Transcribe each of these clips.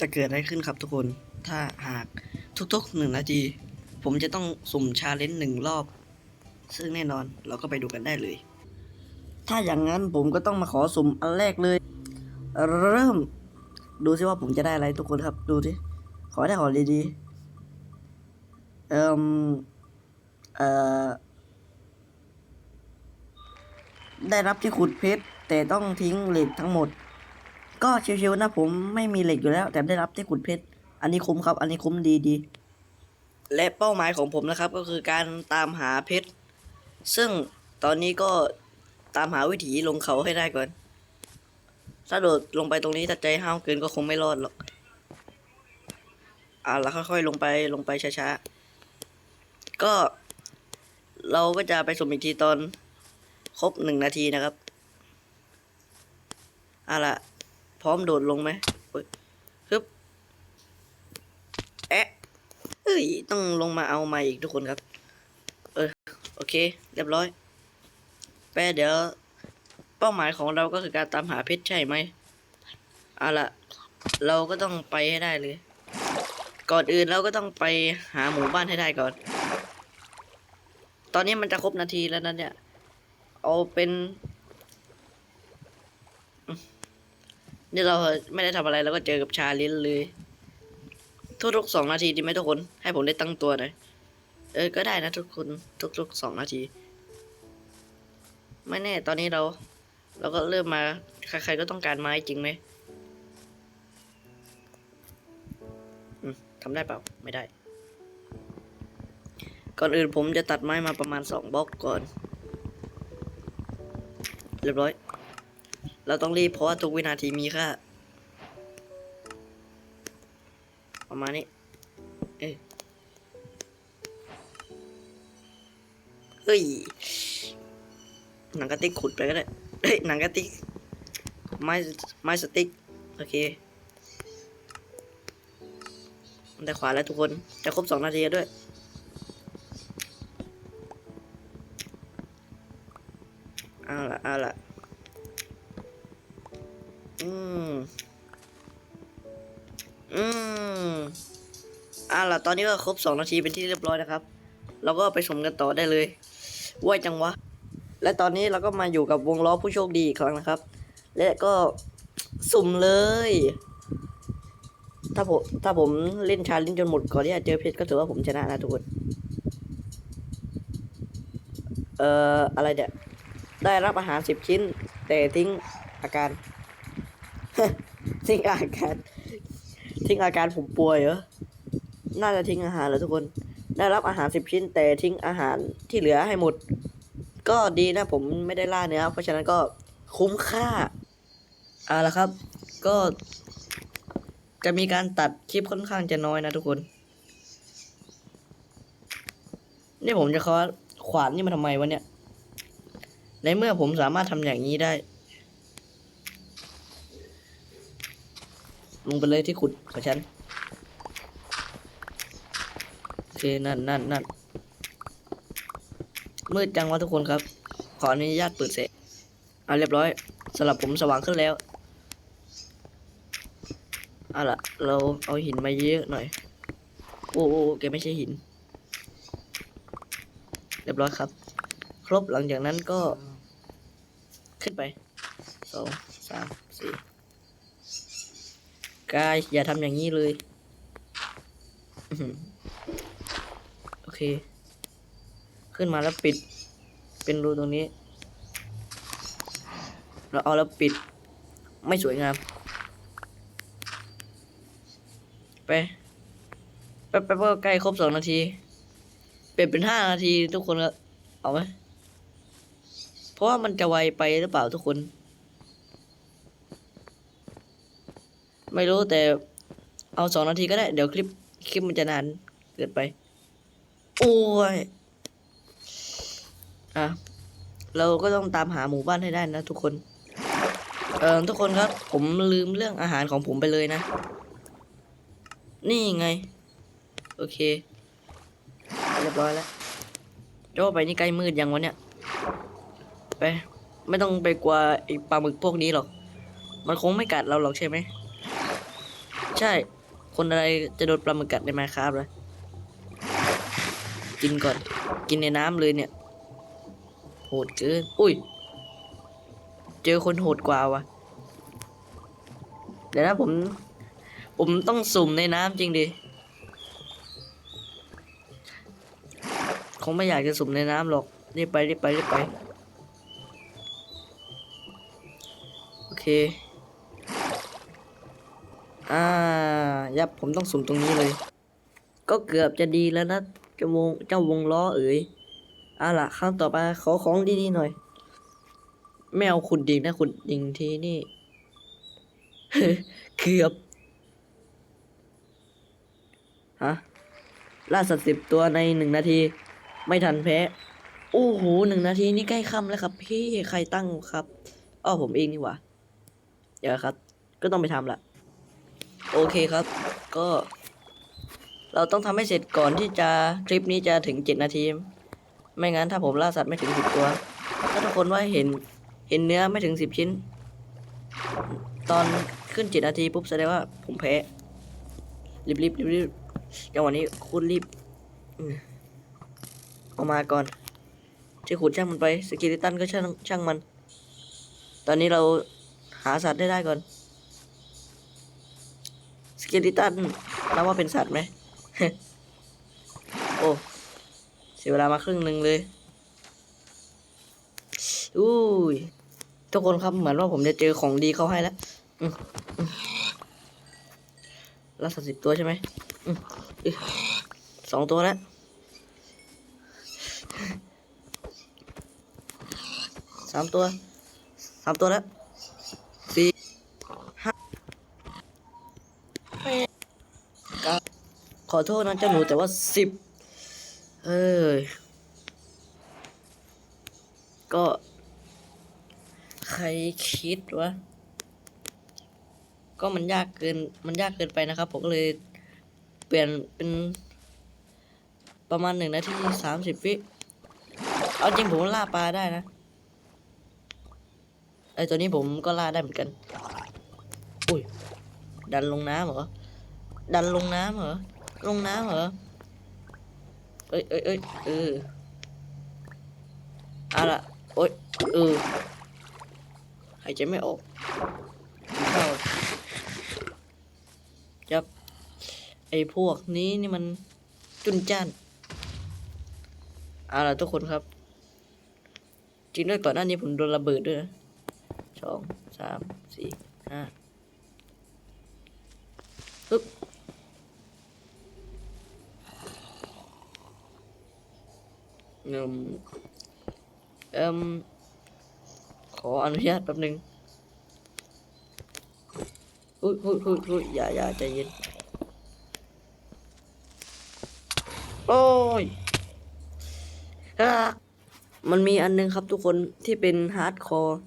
จะเกิดอะไรขึ้นครับทุกคน ถ้าหากทุกๆหนึ่งนาที ผมจะต้องสุ่มชาเลนจ์หนึ่งรอบ ซึ่งแน่นอนเราก็ไปดูกันได้เลย ถ้าอย่างนั้นผมก็ต้องมาขอสุ่มอันแรกเลย เริ่ม ดูซิว่าผมจะได้อะไรทุกคนครับ ดูสิขอได้ขอดีๆเอ่มเอ่อได้รับที่ขุดเพชรแต่ต้องทิ้งเหล็กทั้งหมด ก็ชิวๆนะผมไม่มีเหล็กอยู่แล้ว แต่ได้รับที่ขุดเพชร อันนี้คุ้มครับ อันนี้คุ้มดีดี และเป้าหมายของผมนะครับ ก็คือการตามหาเพชร ซึ่งตอนนี้ก็ตามหาวิถีลงเขาให้ได้ก่อน ถ้าโดดลงไปตรงนี้ถ้าใจห้าวเกินก็คงไม่รอดหรอกอ่าแล้วค่อยๆลงไปลงไปช้าๆ ก็เราก็จะไปสมอีกทีตอนครบหนึ่งนาทีนะครับ เอาละ ร้อมโดดลงไหมเฮ้ยฮึบแอะเอ้ยต้องลงมาเอาใหม่อีกทุกคนครับ เออโอเค เรียบร้อยแปเดี๋ยว เป้าหมายของเราก็คือการตามหาเพชรใช่ไหมเอาล่ะเราก็ต้องไปให้ได้เลย ก่อนอื่นเราก็ต้องไปหาหมู่บ้านให้ได้ก่อน ตอนนี้มันจะครบนาทีแล้วนะเนี่ย เอาเป็นอืม นี่เราไม่ได้ทำอะไรแล้วก็เจอกับชาลินเลย ทุกๆสองนาทีดีไหมทุกคน ให้ผมได้ตั้งตัวหน่อยเออ ก็ได้นะทุกคน ทุกๆสองนาที ไม่แน่ ตอนนี้เรา เราก็เริ่มมา ใครๆก็ต้องการไม้จริงไหมอืมทำได้เปล่า ไม่ได้ ก่อนอื่นผมจะตัดไม้มาประมาณสองบล็อกก่อน เรียบร้อย เราต้องรีบเพราะว่าทุกวินาทีมีค่าประมาณนี้เอ้ยเฮ้ย หนังกระติกขุดไปก็ได้เฮ้ยหนังกระติกไม้ไม้สติ๊กโอเคได้ขวาแล้วทุกคน จะครบสองนาทีด้วย เอาละเอาละ ละตอนนี้ก็ครบสองนาทีเป็นที่เรียบร้อยนะครับ เราก็ไปชมกันต่อได้เลยว่ายจังวะ และตอนนี้เราก็มาอยู่กับวงล้อผู้โชคดีอีกครั้งนะครับ และก็สุ่มเลย ถ้าผมถ้าผมเล่นชาลิ้นจนหมดก่อนที่จะเจอเพชรก็ถือว่าผมชนะนะทุกคนเอ่ออะไรเนี่ยได้รับอาหารสิบชิ้น แต่ทิ้งอาการ ทิ้งอาการ ทิ้งอาการผมป่วยเหรอ น่าจะทิ้งอาหารเหรอทุกคน ได้รับอาหารสิบชิ้นแต่ทิ้งอาหารที่เหลือให้หมด ก็ดีนะผมไม่ได้ล่าเนื้อเพราะฉะนั้นก็คุ้มค่าเอาละครับ ก็จะมีการตัดคลิปค่อนข้างจะน้อยนะทุกคน นี่ผมจะขอขวานนี่มาทำไมวะเนี่ย ในเมื่อผมสามารถทำอย่างนี้ได้ ลงไปเลยที่ขุดของฉัน โอเค นั่นนั่นนั่นมืดจังวะทุกคนครับ ขออนุญาตเปิดเสงอะเรียบร้อยสำหรับผมสว่างขึ้นแล้วเอาล่ะ เราเอาหินมาเยอะหน่อย โอ้โอ้แกไม่ใช่หิน เรียบร้อยครับ ครบหลังจากนั้นก็ ขึ้นไปสองสามสี่กายอย่าทำอย่างนี้เลย เค ขึ้นมาแล้วปิด เป็นรูตรงนี้ เราเอาแล้วปิด ไม่สวยงาม ไปไปไปใกล้ครบสองนาที เปลี่ยนเป็นห้านาทีทุกคนก็เอาไหมเพราะว่ามันจะไวไปหรือเปล่าทุกคน ไม่รู้แต่เอาสองนาทีก็ได้ เดี๋ยวคลิปคลิปมันจะนานเกินไป โอ้ย อะ เราก็ต้องตามหาหมู่บ้านให้ได้นะทุกคน เออทุกคนครับ ผมลืมเรื่องอาหารของผมไปเลยนะ นี่ไง โอเค เรียบร้อยแล้วโจ้ไปนี่ใกล้มืดยังวะเนี่ย ไป ไม่ต้องไปกลัวไอ้ปลาหมึกพวกนี้หรอก มันคงไม่กัดเราหรอกใช่ไหม ใช่ คนอะไรจะโดนปลาหมึกกัดในไมค์ครับเลย กินก่อน กินในน้ำเลยเนี่ย โหดเกิน อุ้ย เจอคนโหดกว่าวะเดี๋ยวนะผม ผมต้องสุ่มในน้ำจริงดิ คงไม่อยากจะสุ่มในน้ำหรอกรีบไปรีบไปรีบไป โอเค อ่า ยับผมต้องสุ่มตรงนี้เลยก็เกือบจะดีแล้วนะ เจ้าวงเจ้าวงล้อเอ๋ยเอาล่ะครั้งต่อไปขอของดีๆหน่อย ไม่เอาขุดดิ่งนะขุดดิ่งทีนี่เกือบฮะล่าสัตว์สิบตัวในหนึ่งนาที ไม่ทันแพ้ โอ้โหหนึ่งนาทีนี่ใกล้ค่ำแล้วครับ พี่ใครตั้งครับอ้อผมเองนี่หว่าเดี๋ยวครับ ก็ต้องไปทำละ โอเคครับ ก็ เราต้องทำให้เสร็จก่อนที่จะคลิปนี้จะถึงเจ็ดนาที ไม่งั้นถ้าผมล่าสัตว์ไม่ถึงสิบตัว ถ้าทุกคนว่าเห็นเห็นเนื้อไม่ถึงสิบชิ้น ตอนขึ้นเจ็ดนาทีปุ๊บแสดงว่าผมแพ้รีบรีบรีบรีบจังหวะนี้คุณรีบอืมเอามาก่อนที่ขุดช่างมันไปสกิลิตันก็ช่างช่างมัน ตอนนี้เราหาสัตว์ได้ได้ก่อนสกิลิตันนับว่าเป็นสัตว์ไหม โอ้เสียเวลามาครึ่งหนึ่งเลยอุ้ยทุกคนครับเหมือนว่าผมจะเจอของดีเขาให้แล้วอืมอืมแล้วสัตว์สิบตัวใช่ไหมสองตัวแล้วสามตัวสามตัวแล้วสี่ห้าแปดเก้า ขอโทษนะเจ้าหนูแต่ว่าสิบเอ้ยก็ ใครคิดวะ ก็มันยากเกิน มันยากเกินไปนะครับ ผมก็เลยเปลี่ยนเป็นประมาณหนึ่งนาทีสามสิบวิเอาจริงผมล่าปลาได้นะไอตัวนี้ผมก็ล่าได้เหมือนกัน อุ้ย ดันลงน้ำเหรอ ดันลงน้ำเหรอ ลงน้ำเหรอ เอ้ยเอ้ยเอ้ยเออเอาละโอ้ยเออหายใจไม่ออกเข้าจับ ไอ้พวกนี้นี่มันจุนจ้านเอาล่ะทุกคนครับ จริงด้วยก่อนหน้านี้ผมโดนระเบิดด้วยนะสองสามสี่ห้า เอิมเอิมขออนุญาตแป๊บหนึงอุ้ยอุ้ยอุ้ยอุ้ยอย่าอย่าใจเย็น โอ้ยอะมันมีอันนึงครับทุกคนที่เป็นฮาร์ดคอร์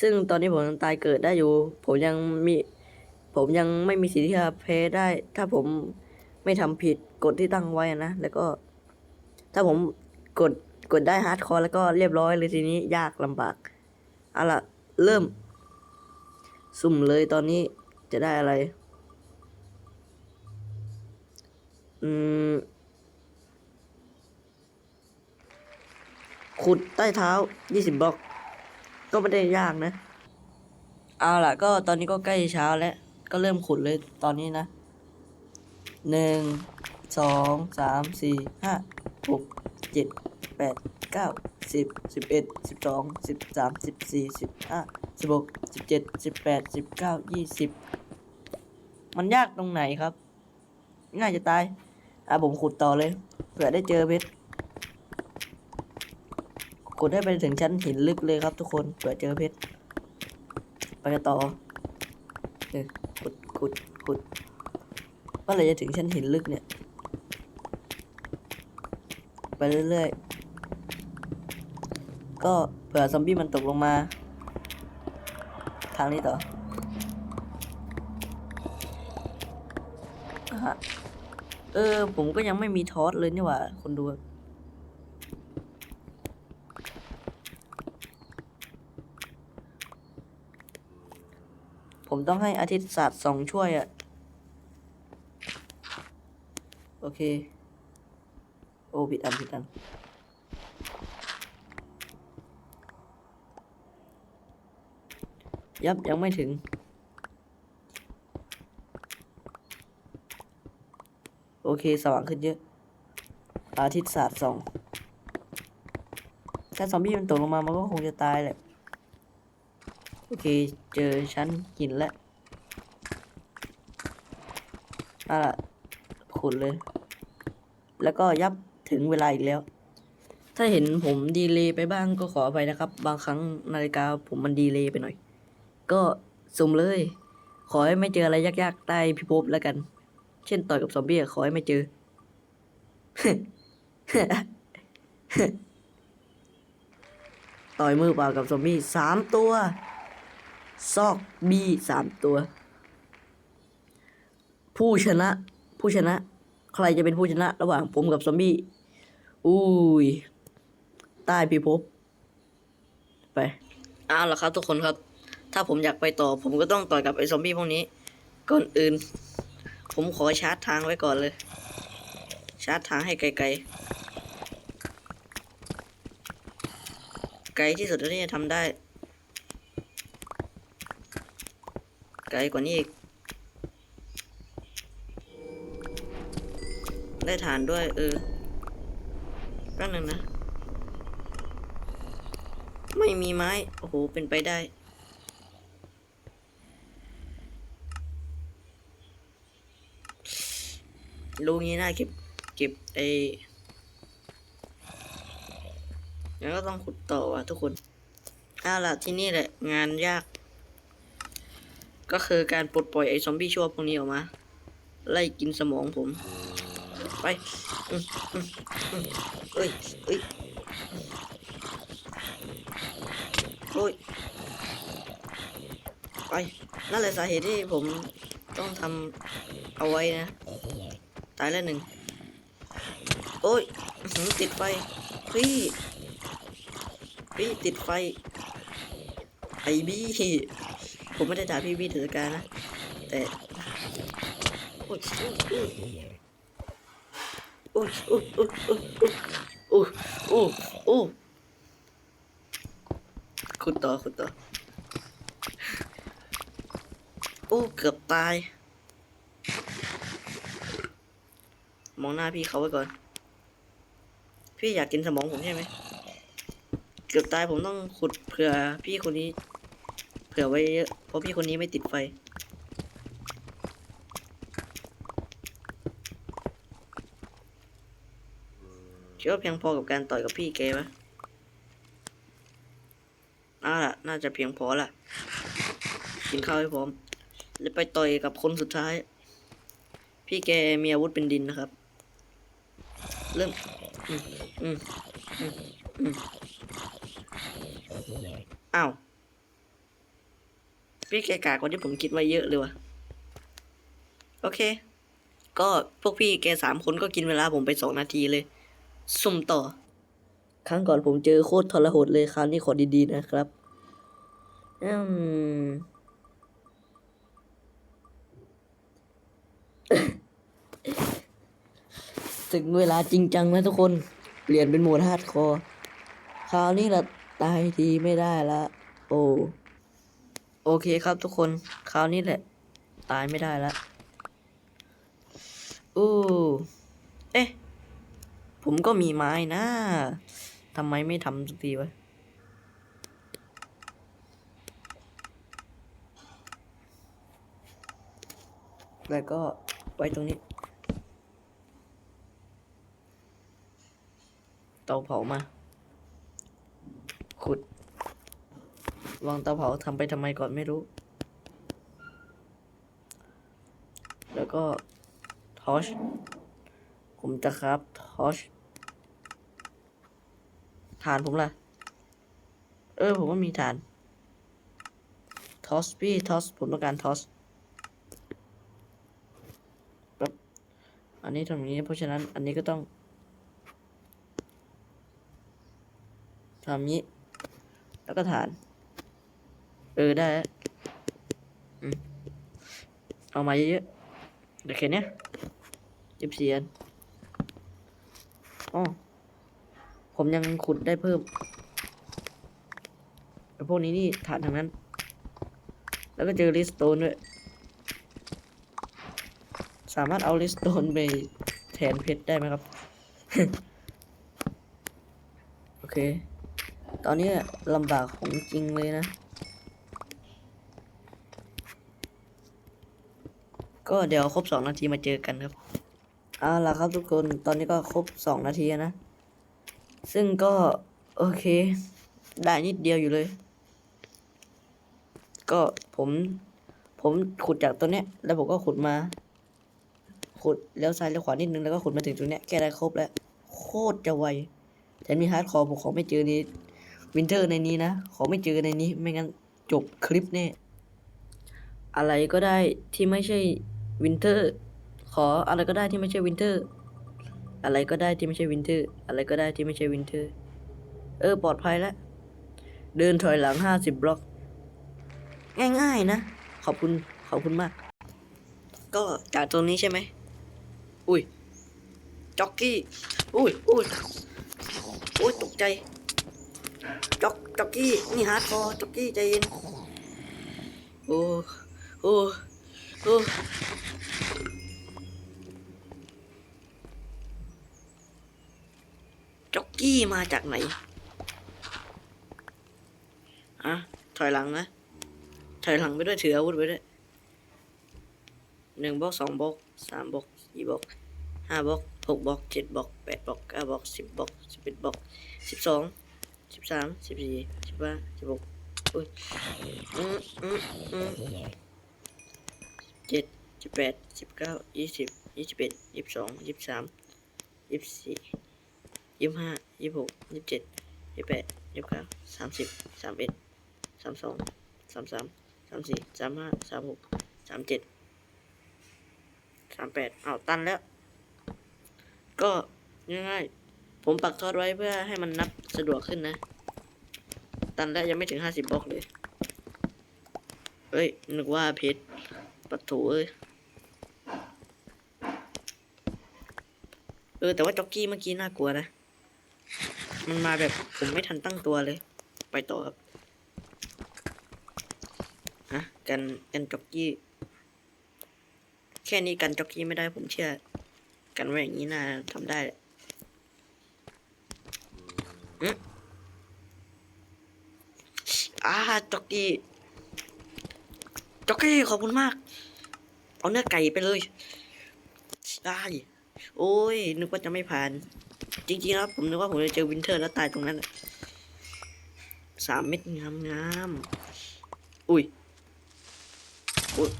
ซึ่งตอนนี้ผมยังตายเกิดได้อยู่ ผมยังมี ผมยังไม่มีสิทธิ์ที่จะแพ้ได้ ถ้าผมไม่ทำผิดกฎที่ตั้งไว้นะ แล้วก็ ถ้าผม กดกดได้ฮาร์ดคอร์แล้วก็เรียบร้อยเลยทีนี้ยากลำบากเอาล่ะเริ่ม สุ่มเลยตอนนี้จะได้อะไร อืม ขุดใต้เท้า 20 บล็อก ก็ไม่ได้ยากนะ เอาล่ะ ก็ตอนนี้ก็ใกล้เช้าแล้ว ก็เริ่มขุดเลยตอนนี้นะ หนึ่ง สอง สาม สี่ ห้า หก เจ็ดแปดเก้าสิบสิบเอ็ดสิบสองสิบสามสิบสี่สิบห้าสิบหกสิบเจ็ดสิบแปดสิบเก้ายี่สิบมันยากตรงไหนครับ ง่ายจะตาย อะผมขุดต่อเลย เผื่อได้เจอเพชรขุดให้ไปถึงชั้นหินลึกเลยครับทุกคน เผื่อเจอเพชร ไปกันต่อเออขุดขุดขุดเมื่อไรจะถึงชั้นหินลึกเนี่ย ไปเรื่อยๆ ก็เผื่อซอมบี้มันตกลงมา ทางนี้ต่ออะฮะเออ ผมก็ยังไม่มีทอสเลยนี่หว่า คนดูผมต้องให้อาทิตย์ศาสตร์สองช่วยอะโอเค โอ้ผิดอันผิดอันยับยังไม่ถึง โอเคสว่างขึ้นเยอะ อาทิตย์ศาสตร์ส่องถ้าซอมบี้มันตกลงมา มันก็คงจะตายแหละ โอเค เจอชั้นหินแล้วอะขุดเลย แล้วก็ยับ ถึงเวลาอีกแล้ว ถ้าเห็นผมดีเลย์ไปบ้างก็ขออภัยนะครับ บางครั้งนาฬิกาผมมันดีเลย์ไปหน่อย ก็สุ่มเลย ขอให้ไม่เจออะไรยากๆใต้พิภพแล้วกัน เช่นต่อยกับซอมบี้ขอให้ไม่เจอ ต่อยมือเปล่ากับซอมบี้สามตัว ซอกบีสามตัว ผู้ชนะ ผู้ชนะ ใครจะเป็นผู้ชนะ ระหว่างผมกับซอมบี้ อุ้ย ใต้พิภพ ไป เอาละครับ ทุกคนครับ ถ้าผมอยากไปต่อ ผมก็ต้องต่อยกับไอ้ซอมบี้พวกนี้ ก่อนอื่น ผมขอชาร์จทางไว้ก่อนเลย ชาร์จทางให้ไกลๆ ไกลที่สุดที่จะทำได้ ไกลกว่านี้อีก ได้ฐานด้วย เออแป๊บนึงนะ ไม่มีไม้ โอ้โห เป็นไปได้รู้งี้น่าเก็บ เก็บไอ้แล้วก็ต้องขุดต่อว่ะทุกคนเอาล่ะที่นี่แหละ งานยาก ก็คือการปลดปล่อยไอ้ซอมบี้ชั่วพวกนี้ออกมา ไล่กินสมองผม ไปอืมอืมอืมเอ้ยเอ้ยโอ้ยไปนั่นแหละสาเหตุที่ผมต้องทำเอาไว้นะ ตายแล้วหนึ่ง โอ้ยติดไฟพี่พี่ติดไฟ ไอบี้ ผมไม่ได้ด่าพี่บี้ถือการนะ แต่ โอ้ย ยโอ้ยโอ้ยโอ้ยโอ้ยโอ้ยโอ้ยขุดต่อขุดต่อโอ้เกือบตาย มองหน้าพี่เขาไว้ก่อน พี่อยากกินสมองผมใช่ไหม เกือบตายผมต้องขุดเผื่อพี่คนนี้ เผื่อไว้เยอะเพราะพี่คนนี้ไม่ติดไฟ คิดว่าเพียงพอกับการต่อยกับพี่แกปะเอ่าละน่าจะเพียงพอละกินข้าวให้พร้อมแล้วไปต่อยกับคนสุดท้าย พี่แกมีอาวุธเป็นดินนะครับ เริ่มอืมอืมอืมอืมอ้าว พี่แกกากว่าที่ผมคิดไว้เยอะเลยวะโอเค ก็พวกพี่แกสามคนก็กินเวลาผมไปสองนาทีเลย สุ่มต่อ ครั้งก่อนผมเจอโคตรทรหดเลยคราวนี้ขอดีๆนะครับอืมถึงเวลาจริงจังแล้วทุกคน เปลี่ยนเป็นโหมดฮาร์ดคอร์คราวนี้ละตายทีไม่ได้ละโอ้โอเคครับทุกคนคราวนี้แหละ ตายไม่ได้ละอู้เอ๊ะ ผมก็มีไม้นะทำไมไม่ทำสักทีวะแล้วก็ไว้ตรงนี้ เตาเผามา ขุด วางเตาเผาทำไปทำไมก่อนไม่รู้ แล้วก็ทอช ผมจะครับทอชฐานผมล่ะ เออ ผมว่ามีฐาน ทอสพี่ทอส ผมต้องการทอสแบบอันนี้ตรงนี้ เพราะฉะนั้น อันนี้ก็ต้องทำนี้ แล้วก็ฐาน เออ ได้เอามาเยอะๆเดี๋ยวแค่นี้ยยิบเสียน อ๋อผมยังขุดได้เพิ่มไอ้พวกนี้นี่ฐานทางนั้น แล้วก็เจอลิสโตนด้วย สามารถเอาลิสโตนไปแทนเพชรได้ไหมครับ โอเค ตอนนี้ลำบากของจริงเลยนะ ก็เดี๋ยวครบสองนาทีมาเจอกันครับ เอาละครับทุกคนตอนนี้ก็ครบสองนาทีนะ ซึ่งก็ โอเค ได้นิดเดียวอยู่เลย ก็ผม ผมขุดจากตัวเนี้ย แล้วผมก็ขุดมา ขุดแล้วซ้ายแล้วขวานิดนึงแล้วก็ขุดมาถึงตรงเนี้ยแค่ได้ครบแล้ว โคตรจะไวแต่มีฮาร์ดคอร์ผมขอไม่เจอในวินเทอร์ในนี้นะ ขอไม่เจอในนี้ ไม่งั้นจบคลิปแน่อะไรก็ได้ที่ไม่ใช่วินเทอร์ ขออะไรก็ได้ที่ไม่ใช่วินเทอร์ อะไรก็ได้ที่ไม่ใช่วินเทอร์ อะไรก็ได้ที่ไม่ใช่วินเทอร์ เออ ปลอดภัยแล้ว เดินถอยหลังห้าสิบบล็อก ง่ายๆนะ ขอบคุณ ขอบคุณมาก ก็จากตรงนี้ใช่ไหม อุ้ย จ็อกกี้ อุ้ยอุ้ยอุ้ยตกใจ จ็อกจ็อกกี้ นี่ฮาร์ดคอร์จ็อกกี้ใจเย็น โอ้ โอ้ โอ้ จ็อกกี้มาจากไหนอะถอยหลังนะถอยหลังไปด้วยถืออาวุธไปด้วยหนึ่งบล็อกสองบล็อกสามบล็อกสี่บล็อกห้าบล็อกหกบล็อกเจ็ดบล็อกแปดบล็อกเก้าบล็อกสิบบล็อกสิบเอ็ดบล็อกสิบสองสิบสามสิบสี่สิบห้าสิบหกอุ้ยอืมอืมอืมเจ็ดสิบแปดสิบเก้ายี่สิบยี่สิบเอ็ดยี่สิบสองยี่สิบสามยี่สิบสี่ยี่สิบห้า ยี่สิบหกยี่สิบเจ็ดยี่สิบแปดยี่สิบเก้าสามสิบสามเอ็ดสามสองสามสามสามสี่สามห้าสามหกสามเจ็ดสามแปดอ้าวตันแล้ว ก็ง่ายๆผมปักทอดไว้เพื่อให้มันนับสะดวกขึ้นนะ ตันแล้วยังไม่ถึงห้าสิบบล็อกเลยเอ้ย นึกว่าเพชรปัดถูเอ้ย เออ แต่ว่าจ็อกกี้เมื่อกี้น่ากลัวนะ มันมาแบบผมไม่ทันตั้งตัวเลย ไปต่อครับฮะกันกันจ็อกกี้ แค่นี้กันจ็อกกี้ไม่ได้ผมเชื่อ กันไว้อย่างนี้น่าทำได้แหละอืมอ่าจ็อกกี้จ็อกกี้ขอบคุณมาก เอาเนื้อไก่ไปเลยได้โอ้ย นึกว่าจะไม่ผ่าน จริงๆแล้วผมนึกว่าผมจะเจอวินเทอร์แล้วตายตรงนั้นน่ะสามเม็ดงามงามอุ้ยอุ้ย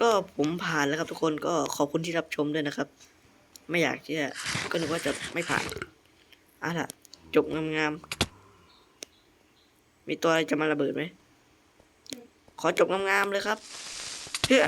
ก็ผมผ่านแล้วครับทุกคนก็ขอบคุณที่รับชมด้วยนะครับ ไม่อยากเชื่อก็นึกว่าจะไม่ผ่านอะล่ะ จบงามๆมีตัวอะไรจะมาระเบิดไหมขอจบงามๆเลยครับเพื่อ